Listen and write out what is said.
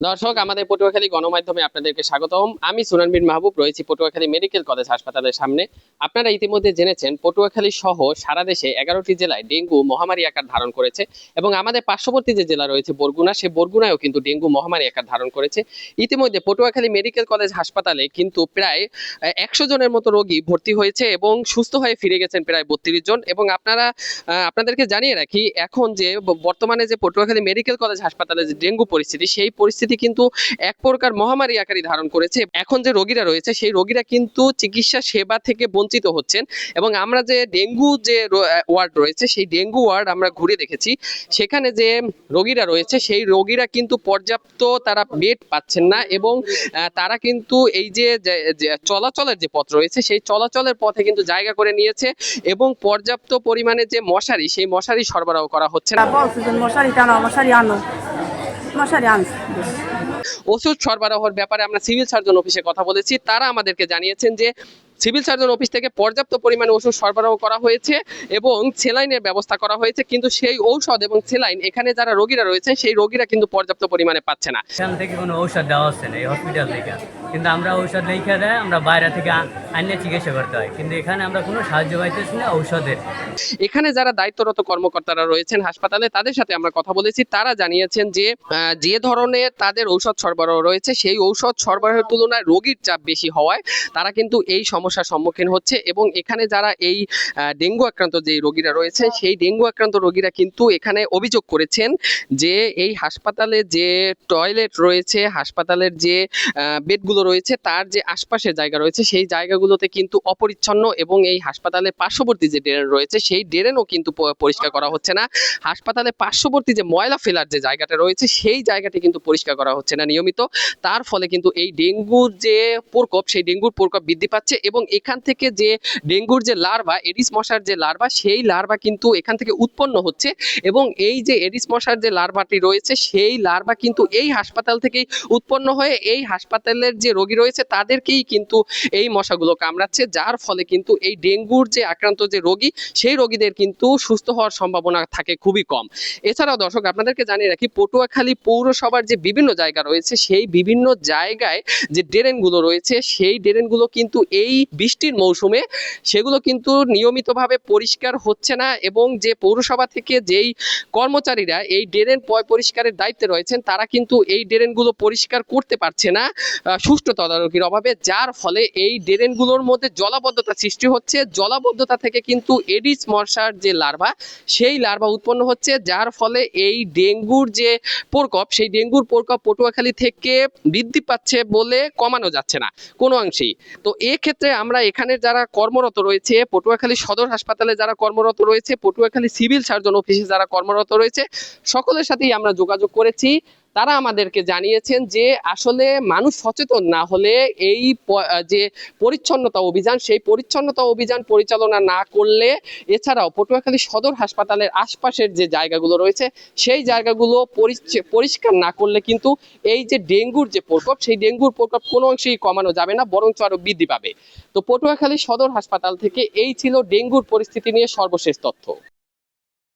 দর্শক, আমাদের পটুয়াখালী গণমাধ্যমে আপনাদেরকে স্বাগতম। আমি সুনানবিন মাহবুব, রয়েছি পটুয়াখালী মেডিকেল কলেজ হাসপাতালের সামনে। আপনারা ইতিমধ্যে জেনেছেন, পটুয়াখালী সহ সারা দেশে এগারোটি জেলায় ডেঙ্গু মহামারী আকার ধারণ করেছে এবং আমাদের পার্শ্ববর্তী যে জেলা রয়েছে বরগুনা, সে বরগুনায়ও কিন্তু ডেঙ্গু মহামারী আকার ধারণ করেছে। ইতিমধ্যে পটুয়াখালী মেডিকেল কলেজ হাসপাতালে কিন্তু প্রায় একশো জনের মতো রোগী ভর্তি হয়েছে এবং সুস্থ হয়ে ফিরে গেছেন প্রায় বত্রিশ জন এবং আপনারা আপনাদেরকে জানিয়ে রাখি, এখন যে বর্তমানে যে পটুয়াখালী মেডিকেল কলেজ হাসপাতালে যে ডেঙ্গু পরিস্থিতি, সেই পরিস্থিতি কিন্তু এক প্রকার মহামারী আকারই ধারণ করেছে। এখন যে রোগীরা রয়েছে, সেই রোগীরা কিন্তু চিকিৎসা সেবা থেকে বঞ্চিত হচ্ছেন এবং আমরা যে ডেঙ্গু যে ওয়ার্ড রয়েছে, সেই ডেঙ্গু ওয়ার্ড আমরা ঘুরে দেখেছি। সেখানে যে রোগীরা রয়েছে, সেই রোগীরা কিন্তু পর্যাপ্ত তারা বেড পাচ্ছেন না এবং তারা কিন্তু এই যে চলাচলের যে পথ রয়েছে, সেই চলাচলের পথে কিন্তু জায়গা করে নিয়েছে এবং পর্যাপ্ত পরিমাণে যে মশারি, সেই মশারি সরবরাহ করা হচ্ছে না। মশারি টানো, মশারি আনো। মশারি আনছে ওষুধ সরবরাহর ব্যাপারে আমরা সিভিল সার্জন অফিসে কথা বলেছি। তারা আমাদেরকে জানিয়েছেন যে সিভিল সার্জন অফিস থেকে পর্যাপ্ত পরিমাণে ওষুধ সরবরাহ করা হয়েছে এবং সেলাইনের ব্যবস্থা করা হয়েছে কিন্তু সেই ঔষধ এবং সেলাইন এখানে যারা রোগীরা রয়েছে সেই রোগীরা কিন্তু পর্যাপ্ত পরিমাণে পাচ্ছে না। এখান থেকে কোনো ঔষধ দেওয়া হচ্ছে না এই হসপিটাল থেকে। কিন্তু আমরা ঔষধ লিখে দেয় আমরা বাইরে থেকে আ- আনিয়ে চিকিৎসা করতে হয়। কিন্তু এখানে আমরা কোনো সাহায্য পাইতেছি না ঔষধের। এখানে যারা দায়িত্বরত কর্মকর্তারা রয়েছেন হাসপাতালে তাদের সাথে আমরা কথা বলেছি। তারা জানিয়েছেন যে যে ধরনের তাদের ঔষধ সরবরাহ রয়েছে সেই ঔষধ সরবরাহের তুলনায় রোগীর চাপ বেশি হওয়ায় তারা কিন্তু এই সমস্যার সম্মুখীন হচ্ছে এবং এখানে যারা এই ডেঙ্গু আক্রান্ত যে রোগীরা রয়েছে সেই ডেঙ্গু আক্রান্ত রোগীরা কিন্তু এখানে অভিযোগ করেছেন যে এই হাসপাতালে যে টয়লেট রয়েছে হাসপাতালের যে আহ, বেডগুলো রয়েছে, তার যে আশপাশের জায়গা রয়েছে, সেই জায়গাগুলোতে কিন্তু অপরিচ্ছন্ন এবং এই হাসপাতালের পার্শ্ববর্তী যে ড্রেন রয়েছে, সেই ড্রেনও কিন্তু পরিষ্কার করা হচ্ছে না। হাসপাতালের পার্শ্ববর্তী যে ময়লা ফেলার যে জায়গাটা রয়েছে, সেই জায়গাটি কিন্তু পরিষ্কার করা হচ্ছে না নিয়মিত। তার ফলে কিন্তু এই ডেঙ্গুর যে প্রকোপ, সেই ডেঙ্গুর প্রকোপ বৃদ্ধি পাচ্ছে এবং এখান থেকে যে ডেঙ্গুর যে লার্ভা এডিস মশার যে লার্ভা, সেই লার্ভা কিন্তু এখান থেকে উৎপন্ন হচ্ছে এবং এই যে এডিস মশার যে লার্ভাটি রয়েছে, সেই লার্ভা কিন্তু এই হাসপাতাল থেকেই উৎপন্ন হয়ে, এই হাসপাতালের যে রোগী রয়েছে তাদেরকেই কিন্তু এই মশাগুলো কামড়াচ্ছে, যার ফলে কিন্তু এই ডেঙ্গুর যে আক্রান্ত যে রোগী, সেই রোগীদের কিন্তু সুস্থ হওয়ার সম্ভাবনা থাকে খুবই কম। এছাড়াও দর্শক, আপনাদেরকে জানিয়ে রাখি, পটুয়াখালী পৌরসভার যে বিভিন্ন জায়গা রয়েছে, সেই বিভিন্ন জায়গায় যে ড্রেনগুলো রয়েছে, সেই ড্রেনগুলো কিন্তু এই বৃষ্টির মৌসুমে সেগুলো কিন্তু নিয়মিতভাবে পরিষ্কার হচ্ছে না এবং যে পৌরসভা থেকে যেই কর্মচারীরা এই ড্রেন পয়, পরিষ্কারের দায়িত্বে রয়েছেন, তারা কিন্তু এই ড্রেনগুলো পরিষ্কার করতে পারছে না। সুষ্ঠু তদারকির অভাবে, যার ফলে এই ড্রেনগুলোর মধ্যে জলাবদ্ধতা সৃষ্টি হচ্ছে। জলাবদ্ধতা থেকে কিন্তু এডিস মশার যে লার্ভা, সেই লার্ভা উৎপন্ন হচ্ছে, যার ফলে এই ডেঙ্গুর যে প্রকোপ, সেই ডেঙ্গুর প্রকোপ পটুয়াখালী থেকে বৃদ্ধি পাচ্ছে বলে কমানো যাচ্ছে না, কোনো অংশেই। তো এক্ষেত্রে আমরা এখানে যারা কর্মরত রয়েছে, পটুয়াখালী সদর হাসপাতালে যারা কর্মরত রয়েছে, পটুয়াখালী সিভিল সার্জন অফিসে যারা কর্মরত রয়েছে, সকলের সাথেই আমরা যোগাযোগ করেছি। তারা আমাদেরকে জানিয়েছেন যে আসলে মানুষ সচেতন না হলে এই যে পরিচ্ছন্নতা অভিযান, সেই পরিচ্ছন্নতা অভিযান পরিচালনা না করলে এছাড়াও পটুয়াখালী সদর হাসপাতালের আশপাশের যে জায়গাগুলো রয়েছে, সেই জায়গাগুলো পরিষ্কার না করলে কিন্তু এই যে ডেঙ্গুর যে প্রকোপ, সেই ডেঙ্গুর প্রকোপ কোনো অংশেই কমানো যাবে না, বরঞ্চ আরও বৃদ্ধি পাবে। তো পটুয়াখালী সদর হাসপাতাল থেকে এই ছিল ডেঙ্গুর পরিস্থিতি নিয়ে সর্বশেষ তথ্য।